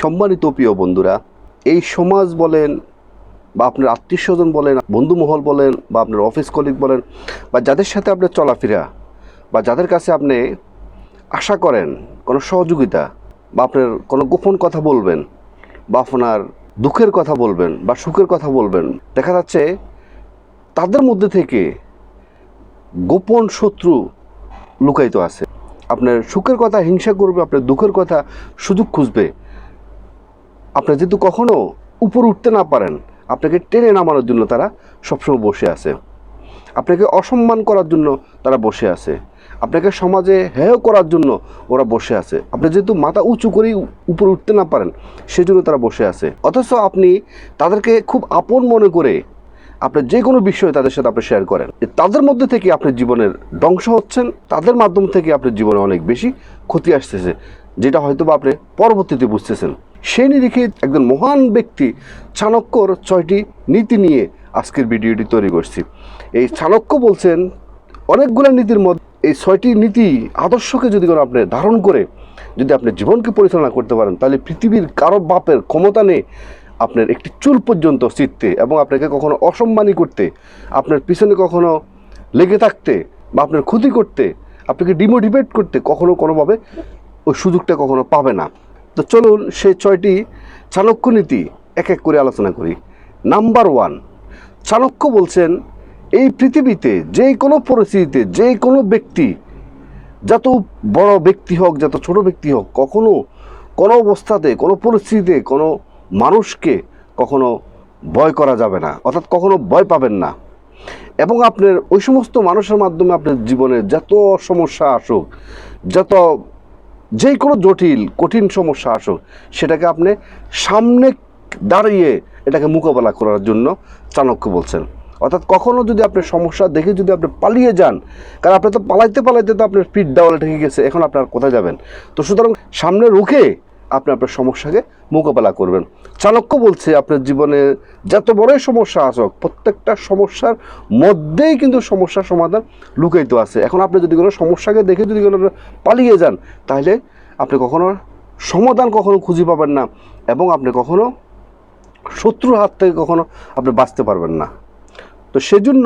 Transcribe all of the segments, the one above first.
সম্মানিত প্রিয় বন্ধুরা, এই সমাজ বলেন বা আপনার আত্মীয় স্বজন বলেন বন্ধুমহল বলেন বা আপনার অফিস কলিগ বলেন বা যাদের সাথে আপনার চলাফেরা বা যাদের কাছে আপনি আশা করেন কোনো সহযোগিতা বা আপনার কোনো গোপন কথা বলবেন বা আপনার দুঃখের কথা বলবেন বা সুখের কথা বলবেন, দেখা যাচ্ছে তাদের মধ্যে থেকে গোপন শত্রু লুকায়িত আছে। আপনার সুখের কথা, হিংসা করবে, আপনার দুঃখের কথা সুযোগ খুঁজবে। আপনি যেহেতু কখনো উপর উঠতে না পারেন, আপনাকে টেনে নামানোর জন্য তারা সবসময় বসে আছে। আপনাকে অসম্মান করার জন্য তারা বসে আছে। আপনাকে সমাজে হেয় করার জন্য ওরা বসে আছে। আপনি যেহেতু মাথা উঁচু করেই উপরে উঠতে না পারেন, সেজন্য তারা বসে আছে। অথচ আপনি তাদেরকে খুব আপন মনে করে আপনি যে কোনো বিষয়ে তাদের সাথে আপনি শেয়ার করেন। তাদের মধ্যে থেকে আপনার জীবনের ধ্বংস হচ্ছেন, তাদের মাধ্যম থেকে আপনার জীবনে অনেক বেশি ক্ষতি আসতেছে, যেটা হয়তো বা আপনি পরবর্তীতে বুঝতেছেন। সেই নিরিখে একজন মহান ব্যক্তি চাণক্যর ছয়টি নীতি নিয়ে আজকের ভিডিওটি তৈরি করছি। এই চাণক্য বলছেন, অনেকগুলো নীতির মধ্যে, এই ছয়টি নীতি আদর্শকে যদি কোনো আপনি ধারণ করে, যদি আপনি জীবনকে পরিচালনা করতে পারেন, তাহলে পৃথিবীর কারও বাপের ক্ষমতা নেই আপনার একটি চুল পর্যন্ত চিততে এবং আপনাকে কখনো অসম্মানী করতে, আপনার পিছনে কখনো লেগে থাকতে বা আপনার ক্ষতি করতে, আপনাকে ডিমোটিভেট করতে কখনো কোনোভাবে ওই সুযোগটা কখনো পাবে না। তো চলুন সেই ছয়টি চাণক্য নীতি এক এক করে আলোচনা করি। নাম্বার ওয়ান চাণক্য বলছেন, এই পৃথিবীতে যে কোনো পরিস্থিতিতে যে কোনো ব্যক্তি, যত বড় ব্যক্তি হোক, যত ছোট ব্যক্তি হোক, কখনো কোনো অবস্থাতে, কোনো পরিস্থিতিতে কোনো মানুষকে কখনো ভয় করা যাবে না, অর্থাৎ কখনো ভয় পাবেন না। এবং আপনার ওই সমস্ত মানুষের মাধ্যমে আপনার জীবনে যত সমস্যা আসুক, যত যে কোনো জটিল, কঠিন সমস্যা আসুক, সেটাকে আপনি সামনে দাঁড়িয়ে এটাকে মোকাবেলা করার জন্য চাণক্য বলছেন। অর্থাৎ কখনও যদি আপনি সমস্যা দেখে যদি আপনি পালিয়ে যান, কারণ আপনি তো পালাইতে পালাইতে তো আপনার স্পিড দেওয়ালে ঠেকে গেছে, এখন আপনার কোথায় যাবেন? তো সুতরাং সামনে রুখে আপনি আপনার সমস্যাকে মোকাবেলা করবেন। চাণক্য বলছে, আপনার জীবনে যত বড়ই সমস্যা আসুক, প্রত্যেকটা সমস্যার মধ্যেই কিন্তু সমস্যার সমাধান লুকায়িত আছে। এখন আপনি যদি কোনো সমস্যাকে দেখে যদি কোনো পালিয়ে যান, তাহলে আপনি কখনো সমাধান কখনো খুঁজে পাবেন না এবং আপনি কখনো শত্রুর হাত থেকে কখনো আপনি বাঁচতে পারবেন না। তো সেজন্য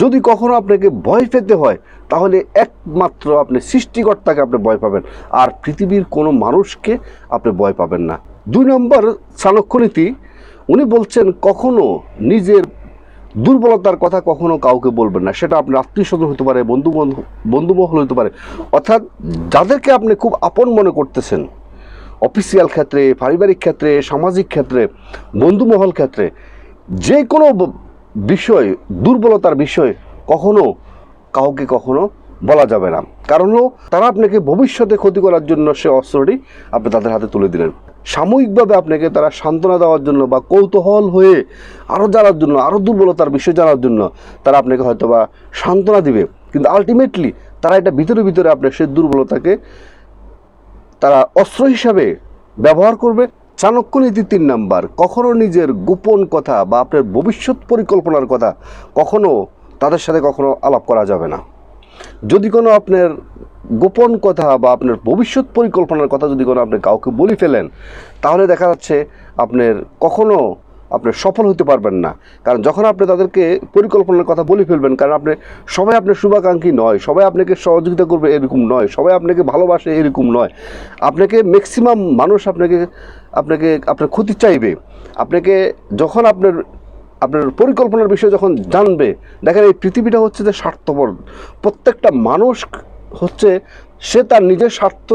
যদি কখনো আপনাকে ভয় পেতে হয়, তাহলে একমাত্র আপনি সৃষ্টিকর্তাকে আপনি ভয় পাবেন। আর পৃথিবীর কোনো মানুষকে আপনি ভয় পাবেন না। দুই নম্বর চাণক্যনীতি উনি বলছেন, কখনো নিজের দুর্বলতার কথা কখনো কাউকে বলবেন না। সেটা আপনার আত্মীয় স্বজন হতে পারে বন্ধু বন্ধু বন্ধুমহল হতে পারে। অর্থাৎ যাদেরকে আপনি খুব আপন মনে করতেছেন, অফিসিয়াল ক্ষেত্রে, পারিবারিক ক্ষেত্রে, সামাজিক ক্ষেত্রে, বন্ধুমহল ক্ষেত্রে, যে কোনো বিষয়, দুর্বলতার বিষয় কখনো কাউকে কখনো বলা যাবে না। কারণ হলো, তারা আপনাকে ভবিষ্যতে ক্ষতি করার জন্য সে অস্ত্রটি আপনি তাদের হাতে তুলে দিলেন। সাময়িকভাবে আপনাকে তারা সান্ত্বনা দেওয়ার জন্য বা কৌতূহল হয়ে আরও জানার জন্য আরও দুর্বলতার বিষয় জানার জন্য তারা আপনাকে হয়তো বা সান্ত্বনা দিবে। কিন্তু আলটিমেটলি তারা এটা ভিতরে ভিতরে আপনার সেই দুর্বলতাকে তারা অস্ত্র হিসাবে ব্যবহার করবে। চাণক্য নীতি তিন নাম্বার, কখনো নিজের গোপন কথা বা আপনার ভবিষ্যৎ পরিকল্পনার কথা কখনো তাদের সাথে কখনো আলাপ করা যাবে না। যদি কোনো আপনার গোপন কথা বা আপনার ভবিষ্যৎ পরিকল্পনার কথা যদি কোনো আপনি কাউকে বলে ফেলেন, তাহলে দেখা যাচ্ছে আপনার কখনো আপনি সফল হতে পারবেন না। কারণ যখন আপনি তাদেরকে পরিকল্পনার কথা বলে ফেলবেন, কারণ আপনি, সবাই আপনার শুভাকাঙ্ক্ষী নয়, সবাই আপনাকে সহযোগিতা করবে এরকম নয়, সবাই আপনাকে ভালোবাসে এরকম নয়। আপনাকে ম্যাক্সিমাম মানুষ আপনাকে আপনাকে, আপনার ক্ষতি চাইবে। আপনাকে যখন আপনার আপনার পরিকল্পনার বিষয়ে যখন জানবে, দেখেন এই পৃথিবীটা হচ্ছে যে স্বার্থপর। প্রত্যেকটা মানুষ হচ্ছে, সে তার নিজের স্বার্থ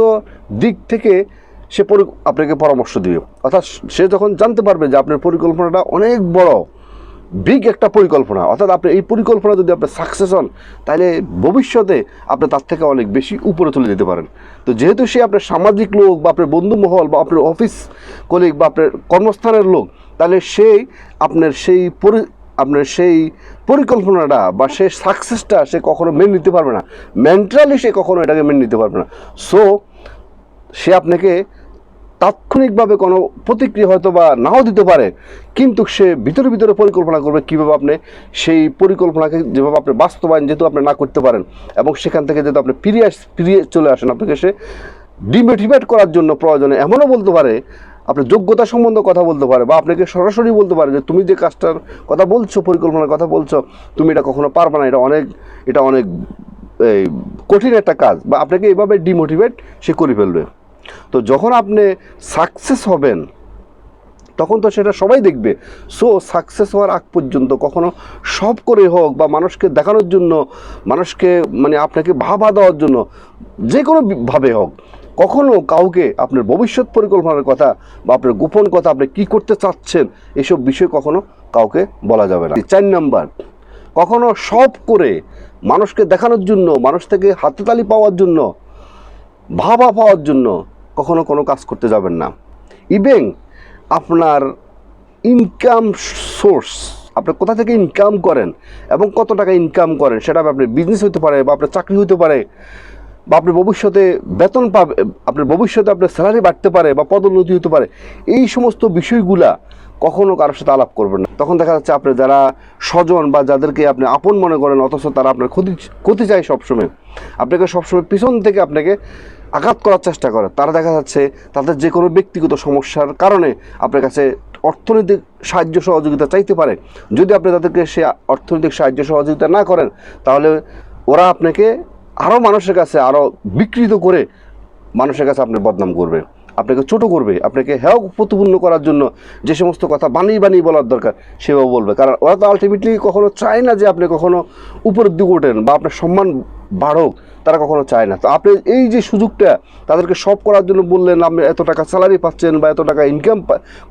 দিক থেকে সে আপনাকে পরামর্শ দিবে। অর্থাৎ সে যখন জানতে পারবে যে আপনার পরিকল্পনাটা অনেক বড় বিগ একটা পরিকল্পনা, অর্থাৎ আপনি এই পরিকল্পনা যদি আপনি সাকসেস হন, তাহলে ভবিষ্যতে আপনি তার থেকে অনেক বেশি উপরে চলে যেতে পারেন। তো যেহেতু সে আপনার সামাজিক লোক বা আপনার বন্ধু মহল বা আপনার অফিস কলিগ বা আপনার কর্মস্থানের লোক, তাহলে সেই আপনার সেই পরি আপনার সেই পরিকল্পনাটা বা সেই সাকসেসটা সে কখনো মেনে নিতে পারবে না। মেন্টালি সে কখনো এটাকে মেনে নিতে পারবে না। সো সে আপনাকে তাৎক্ষণিকভাবে কোনো প্রতিক্রিয়া হয়তো বা নাও দিতে পারে, কিন্তু সে ভিতরে ভিতরে পরিকল্পনা করবে কীভাবে আপনি সেই পরিকল্পনাকে যেভাবে আপনি বাস্তবায়ন যেহেতু আপনি না করতে পারেন এবং সেখান থেকে যেহেতু আপনি ফিরিয়ে ফিরিয়ে চলে আসেন, আপনাকে সে ডিমোটিভেট করার জন্য প্রয়োজনে এমনও বলতে পারে আপনার যোগ্যতা সম্বন্ধে কথা বলতে পারে বা আপনাকে সরাসরি বলতে পারে যে তুমি যে কাজটার কথা বলছো, পরিকল্পনার কথা বলছো, তুমি এটা কখনো পারবে না, এটা অনেক এটা অনেক, এই, কঠিন একটা কাজ বা আপনাকে এভাবে ডিমোটিভেট সে করে ফেলবে। তো যখন আপনি সাকসেস হবেন, তখন তো সেটা সবাই দেখবে। সো সাকসেস হওয়ার আগ পর্যন্ত কখনো সব করে হোক বা মানুষকে দেখানোর জন্য, মানুষকে মানে আপনাকে ভাবা দেওয়ার জন্য, যে কোনো বি- ভাবে হোক, কখনো কাউকে আপনার ভবিষ্যৎ পরিকল্পনার কথা বা আপনার গোপন কথা আপনি কি করতে চাচ্ছেন, এসব বিষয় কখনো কাউকে বলা যাবে না। চার নাম্বার, কখনো সব করে মানুষকে দেখানোর জন্য, মানুষ থেকে হাততালি পাওয়ার জন্য ভাবা পাওয়ার জন্য কখনো কোনো কাজ করতে যাবেন না। ইভেন আপনার ইনকাম সোর্স আপনি কোথা থেকে ইনকাম করেন এবং কত টাকা ইনকাম করেন, সেটা আপনি বিজনেস হতে পারে বা আপনার চাকরি হতে পারে বা আপনি ভবিষ্যতে বেতন পাবে, আপনার ভবিষ্যতে আপনার স্যালারি বাড়তে পারে বা পদোন্নতি হতে পারে, এই সমস্ত বিষয়গুলা কখনো কারোর সাথে আলাপ করবেন না। তখন দেখা যাচ্ছে আপনি যারা স্বজন বা যাদেরকে আপনি আপন মনে করেন, অথচ তারা আপনার ক্ষতি ক্ষতি চায় সবসময়। আপনাকে সবসময় পিছন থেকে আপনাকে আঘাত করার চেষ্টা করে। তারা দেখা যাচ্ছে তাদের যে কোনো ব্যক্তিগত সমস্যার কারণে আপনার কাছে অর্থনৈতিক সাহায্য সহযোগিতা চাইতে পারে। যদি আপনি তাদেরকে সে অর্থনৈতিক সাহায্য সহযোগিতা না করেন, তাহলে ওরা আপনাকে আরও মানুষের কাছে আরও বিকৃত করে মানুষের কাছে আপনার বদনাম করবে। আপনাকে ছোট করবে। আপনাকে হেয় প্রতিপূর্ণ করার জন্য যে সমস্ত কথা বানিয়ে বানিয়ে বলার দরকার সেভাবে বলবে। কারণ ওরা তো আলটিমেটলি কখনো চায় না যে আপনি কখনো উপরের দিকে ওঠেন বা আপনার সম্মান বাড়ুক। তারা কখনো চায় না। তো আপনি এই যে সুযোগটা তাদেরকে সব করার জন্য বললেন, আপনি এত টাকা স্যালারি পাচ্ছেন বা এত টাকা ইনকাম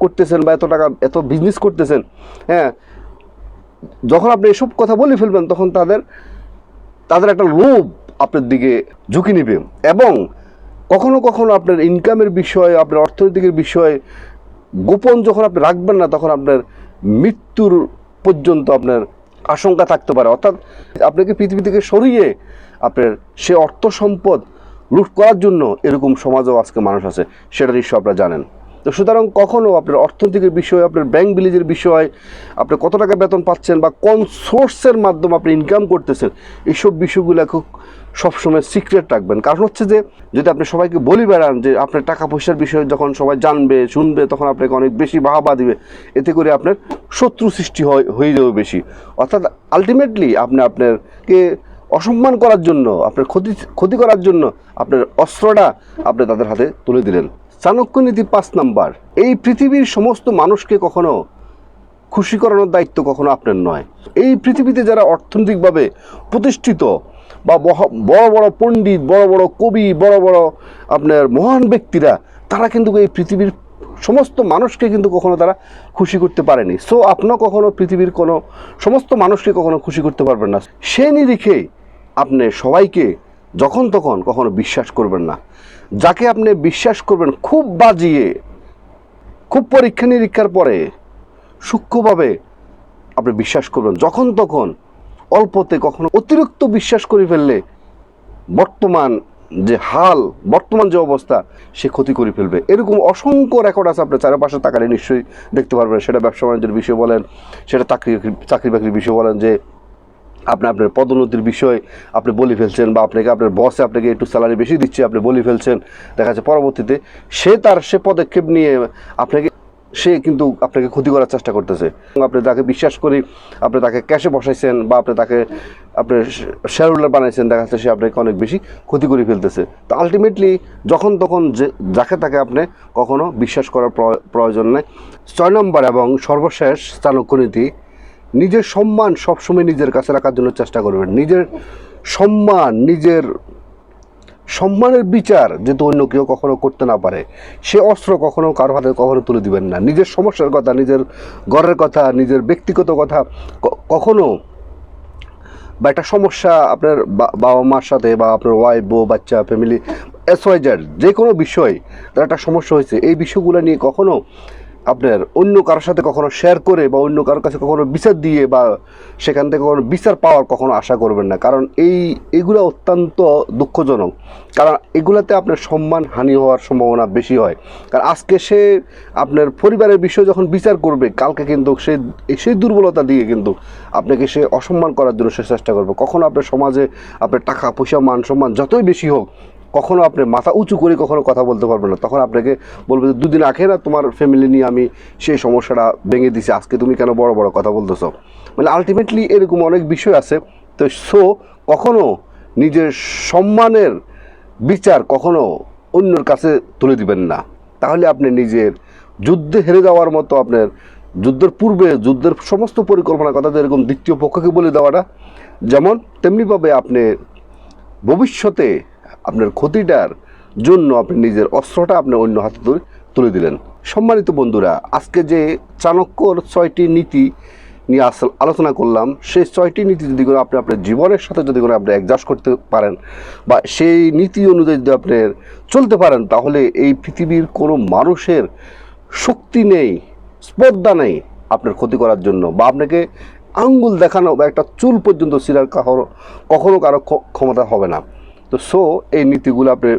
করতেছেন বা এত টাকা, এত বিজনেস করতেছেন হ্যাঁ যখন আপনি এসব কথা বলে ফেলবেন, তখন তাদের তাদের একটা লোভ আপনার দিকে ঝুঁকি নেবে। এবং কখনো কখনো আপনার ইনকামের বিষয়, আপনার অর্থনৈতিকের বিষয় গোপন যখন আপনি রাখবেন না, তখন আপনার মৃত্যুর পর্যন্ত আপনার আশঙ্কা থাকতে পারে। অর্থাৎ আপনাকে পৃথিবী থেকে সরিয়ে আপনার সে অর্থ সম্পদ লুট করার জন্য এরকম সমাজও আজকে মানুষ আছে, সেটা নিশ্চয় আপনারা জানেন। তো সুতরাং কখনো আপনার অর্থনৈতিকের বিষয়, আপনার ব্যাংক বিলিজের বিষয়, আপনি কত টাকা বেতন পাচ্ছেন বা কোন সোর্সের মাধ্যমে আপনি ইনকাম করতেছেন এইসব বিষয়গুলো খুব সবসময় সিক্রেট রাখবেন। কারণ হচ্ছে যে, যদি আপনি সবাইকে বলি বেড়ান যে আপনার টাকা পয়সার বিষয়ে যখন সবাই জানবে, শুনবে, তখন আপনাকে অনেক বেশি বাহাবা দিবে, এতে করে আপনার শত্রু সৃষ্টি হয়, হয়ে যাবে বেশি। অর্থাৎ আলটিমেটলি আপনি আপনারকে অসম্মান করার জন্য, আপনার ক্ষতি ক্ষতি করার জন্য আপনার অস্ত্রটা আপনি তাদের হাতে তুলে দিলেন। চাণক্য নীতি পাঁচ নাম্বার, এই পৃথিবীর সমস্ত মানুষকে কখনো খুশি করানোর দায়িত্ব কখনো আপনার নয়। এই পৃথিবীতে যারা অর্থনৈতিকভাবে প্রতিষ্ঠিত বা বড় বড় পণ্ডিত, বড় বড় কবি, বড় বড় আপনার মহান ব্যক্তিরা, তারা কিন্তু এই পৃথিবীর সমস্ত মানুষকে কিন্তু কখনো তারা খুশি করতে পারেনি। সো আপনিও কখনো পৃথিবীর কোনো সমস্ত মানুষকে কখনো খুশি করতে পারবেন না। সে নিরিখে আপনি সবাইকে যখন তখন কখনো বিশ্বাস করবেন না। যাকে আপনি বিশ্বাস করবেন খুব বাজিয়ে, খুব পরীক্ষা নিরীক্ষার পরে সূক্ষ্মভাবে আপনি বিশ্বাস করবেন। যখন তখন অল্পতে কখনো অতিরিক্ত বিশ্বাস করে ফেললে বর্তমান যে হাল, বর্তমান যে অবস্থা, সে ক্ষতি করে ফেলবে। এরকম অসংখ্য রেকর্ড আছে আপনার চারপাশে তাকালে নিশ্চয়ই দেখতে পারবেন। সেটা ব্যবসা বাণিজ্যের বিষয় বলেন, সেটা চাকরি চাকরি বাকরির বিষয় বলেন যে আপনি আপনার পদোন্নতির বিষয়ে আপনি বলে ফেলছেন বা আপনাকে আপনার বসে আপনাকে একটু স্যালারি বেশি দিচ্ছে, আপনি বলে ফেলছেন, দেখা যাচ্ছে পরবর্তীতে সে তার সে পদক্ষেপ নিয়ে আপনাকে সে কিন্তু আপনাকে ক্ষতি করার চেষ্টা করতেছে। আপনি তাকে বিশ্বাস করি আপনি তাকে ক্যাশে বসাইছেন বা আপনি তাকে আপনি শেয়ার হোল্ডার বানাইছেন, দেখা যাচ্ছে সে আপনাকে অনেক বেশি ক্ষতি করে ফেলতেছে। তো আলটিমেটলি যখন তখন যে যাকে তাকে আপনি কখনো বিশ্বাস করার প্র- প্রয়োজন নেই। ছয় নম্বর এবং সর্বশেষ চাণক্য নীতি নিজের সম্মান সবসময় নিজের কাছে রাখার জন্য চেষ্টা করবেন। নিজের সম্মান, নিজের সম্মানের বিচার যেহেতু অন্য কেউ কখনো করতে না পারে, সে অস্ত্র কখনো কারও হাতে কখনো তুলে দিবেন না। নিজের সমস্যার কথা, নিজের ঘরের কথা, নিজের ব্যক্তিগত কথা কখনো বা একটা সমস্যা আপনার বাবা মার সাথে বা আপনার ওয়াইফ বউ, বাচ্চা ফ্যামিলি এস ওয়াই যে কোনো বিষয় তার একটা সমস্যা হয়েছে। এই বিষয়গুলো নিয়ে কখনো আপনার অন্য কারোর সাথে কখনো শেয়ার করে বা অন্য কারোর কাছে কখনো বিচার দিয়ে বা সেখান থেকে কখনো বিচার পাওয়ার কখনো আশা করবেন না। কারণ এই, এগুলো অত্যন্ত দুঃখজনক। কারণ এগুলাতে আপনার সম্মান হানি হওয়ার সম্ভাবনা বেশি হয়। কারণ আজকে সে আপনার পরিবারের বিষয়ে যখন বিচার করবে, কালকে কিন্তু সে, সেই দুর্বলতা দিয়ে কিন্তু আপনাকে সে অসম্মান করার জন্য সে চেষ্টা করবে। কখনো আপনার সমাজে আপনার টাকা, পয়সা, মান সম্মান যতই বেশি হোক কখনো আপনি মাথা উঁচু করে কখনো কথা বলতে পারবেন না। তখন আপনাকে বলবে যে, দুদিন আগে না তোমার ফ্যামিলি নিয়ে আমি সেই সমস্যাটা ভেঙে দিছি। আজকে তুমি কেন বড় বড় কথা বলতেছো? মানে আলটিমেটলি এরকম অনেক বিষয় আছে। তো সো কখনো নিজের সম্মানের বিচার কখনো অন্যর কাছে তুলে দিবেন না। তাহলে আপনি নিজের যুদ্ধে হেরে যাওয়ার মতো আপনার যুদ্ধের পূর্বে, যুদ্ধের সমস্ত পরিকল্পনার কথা এরকম দ্বিতীয় পক্ষকে বলে দেওয়াটা, যেমন তেমনিভাবে আপনি ভবিষ্যতে আপনার ক্ষতিটার জন্য আপনি নিজের অস্ত্রটা আপনি অন্য হাতে তুলে দিলেন। সম্মানিত বন্ধুরা, আজকে যে চাণক্যর ছয়টি নীতি নিয়ে আলোচনা করলাম, সেই ছয়টি নীতি যদি করে আপনি আপনার জীবনের সাথে যদি করে আপনি অ্যাডজাস্ট করতে পারেন বা সেই নীতি অনুযায়ী যদি আপনি চলতে পারেন, তাহলে এই পৃথিবীর কোনো মানুষের শক্তি নেই, স্পর্ধা নেই আপনার ক্ষতি করার জন্য বা আপনাকে আঙ্গুল দেখানো বা একটা চুল পর্যন্ত সিরার কারও কখনো কারও ক্ষমতা হবে না। তো সো এই নীতিগুলো আপনি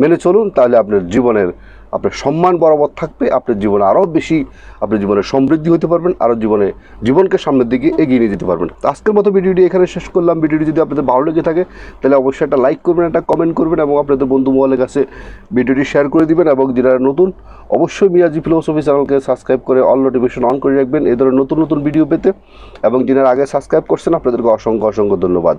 মেনে চলুন, তাহলে আপনার জীবনের, আপনার সম্মান বরাবর থাকবে, আপনার জীবনে আরও বেশি, আপনার জীবনে সমৃদ্ধি হতে পারবেন, আরও জীবনে জীবনকে সামনের দিকে এগিয়ে নিয়ে যেতে পারবেন। তো আজকের মতো ভিডিওটি এখানে শেষ করলাম। ভিডিওটি যদি আপনাদের ভালো লেগে থাকে, তাহলে অবশ্যই একটা লাইক করবেন, একটা কমেন্ট করবেন এবং আপনাদের বন্ধু মহলের কাছে ভিডিওটি শেয়ার করে দিবেন এবং যারা নতুন, অবশ্যই মিয়াজি ফিলোসফি চ্যানেলকে সাবস্ক্রাইব করে অল নোটিফিকেশন অন করে রাখবেন। এই ধরনের নতুন নতুন ভিডিও পেতে এবং যারা আগে সাবস্ক্রাইব করছেন, আপনাদেরকে অসংখ্য অসংখ্য ধন্যবাদ।